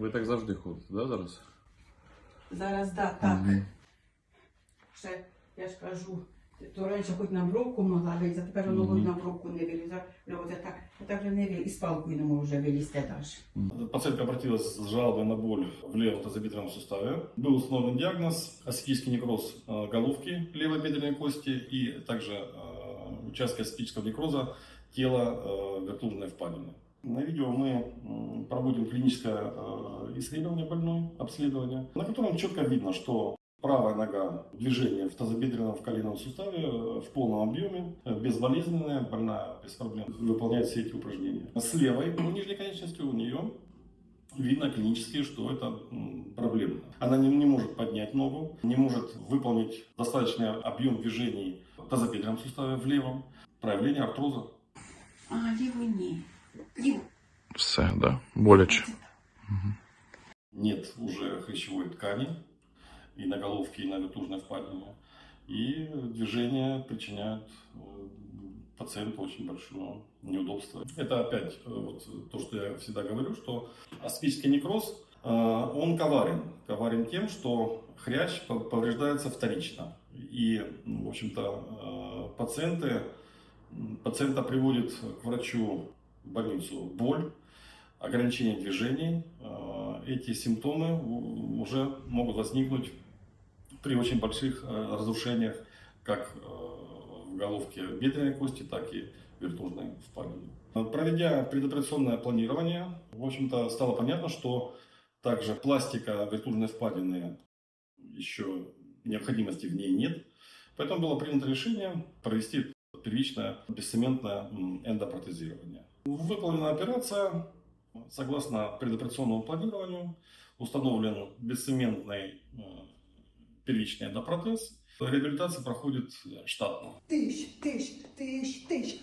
Ви так завжди ходите, да, зараз? Зараз да, так. Мгм. Ще я ж кажу, то раніше хоч на бровку могла вилізти, а тепер воно Мгм. на бровку не вилізає. Оце так, я так вже не виліз, і з палкою не можу вже вилізти далі. Пациентка обратилась с жалобой на боль в левом тазобедренном суставе. Был установлен диагноз асцетический некроз э, головки левой бедренной кости и также э, участка асцетического некроза тела э, вертужной впадины. На видео мы проводим клиническое э, исследование больной, обследование, на котором четко видно, что правая нога движение в тазобедренном в коленном суставе э, в полном объеме, э, безболезненная, больная без проблем выполняет все эти упражнения. С левой нижней конечностью у нее видно клинически, что это проблемно. Она не, не может поднять ногу, не может выполнить достаточный объем движений в тазобедренном суставе в левом, проявление артроза. А, ліву ні. Все, да. Боляче. Нет уже хрящевой ткани и на головке, и на вертужной впадине. И движения причиняют э, пациенту очень большое неудобство. Это опять э, вот то, что я всегда говорю, что асцетический некроз, э, он коварен. Коварен тем, что хрящ пов- повреждается вторично. И, м, в общем-то, пациенты, пациента приводит к врачу больницу боль, ограничение движений, э, эти симптомы уже могут возникнуть при очень больших э, разрушениях как э, в головке бедренной кости, так и вертужной впадины. Проведя предоперационное планирование, в общем-то, стало понятно, что также пластика вертужной впадины еще необходимости в ней нет. Поэтому было принято решение провести первичное бесцементное эндопротезирование. Выполнена операция согласно предоперационному планированию. Установлен бесцементный э, первичный эндопротез. Реабилитация проходит штатно. Тыщ, тыщ, тыщ, тыщ.